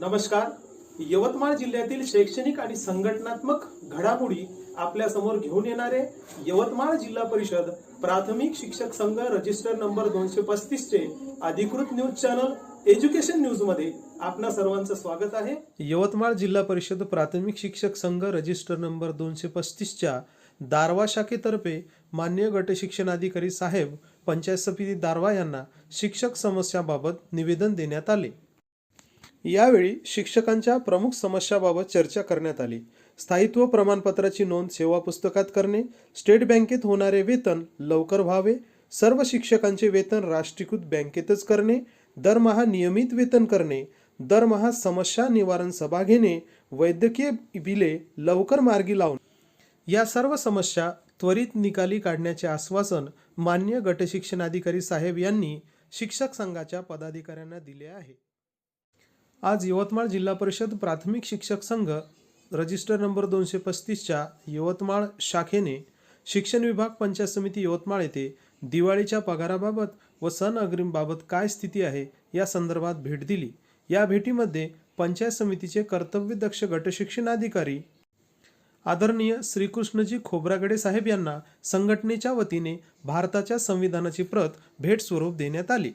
नमस्कार. यवतमाळ जिल्ह्यातील शैक्षणिक आणि संघटनात्मक घडामोडी आपल्यासमोर घेऊन येणारे यवतमाळ जिल्हा परिषद प्राथमिक शिक्षक संघ रजिस्टर नंबर दोनशे पस्तीस चे अधिकृत न्यूज चॅनल एज्युकेशन न्यूजमध्ये आपणा सर्वांचं स्वागत आहे. यवतमाळ जिल्हा परिषद प्राथमिक शिक्षक संघ रजिस्टर नंबर दोनशे पस्तीसच्या दारवा शाखेतर्फे मान्य गट शिक्षणाधिकारी साहेब पंचायत समिती दारवा यांना शिक्षक समस्याबाबत निवेदन देण्यात आले. यावेळी शिक्षकांच्या प्रमुख समस्याबाबत चर्चा करण्यात आली. स्थायित्व प्रमाणपत्राची नोंद सेवा पुस्तकात करणे स्टेट बँकेत होणारे वेतन लवकर व्हावे सर्व शिक्षकांचे वेतन राष्ट्रीयकृत बँकेतच करणे दरमहा नियमित वेतन करणे दरमहा समस्या निवारण सभा घेणे वैद्यकीय बिले लवकर मार्गी लावणे. या सर्व समस्या त्वरित निकाली काढण्याचे आश्वासन मान्य गटशिक्षणाधिकारी साहेब यांनी शिक्षक संघाच्या पदाधिकाऱ्यांना दिले आहे. आज यवतमाळ जिल्हा परिषद प्राथमिक शिक्षक संघ रजिस्टर नंबर दोनशे पस्तीसच्या यवतमाळ शाखेने शिक्षण विभाग पंचायत समिती यवतमाळ येथे दिवाळीच्या पगाराबाबत व सण अग्रिमबाबत काय स्थिती आहे या संदर्भात भेट दिली. या भेटीमध्ये पंचायत समितीचे कर्तव्यदक्ष गटशिक्षणाधिकारी आदरणीय श्रीकृष्णजी खोब्रागडे साहेब यांना संघटनेच्या वतीने भारताच्या संविधानाची प्रत भेट स्वरूप देण्यात आली.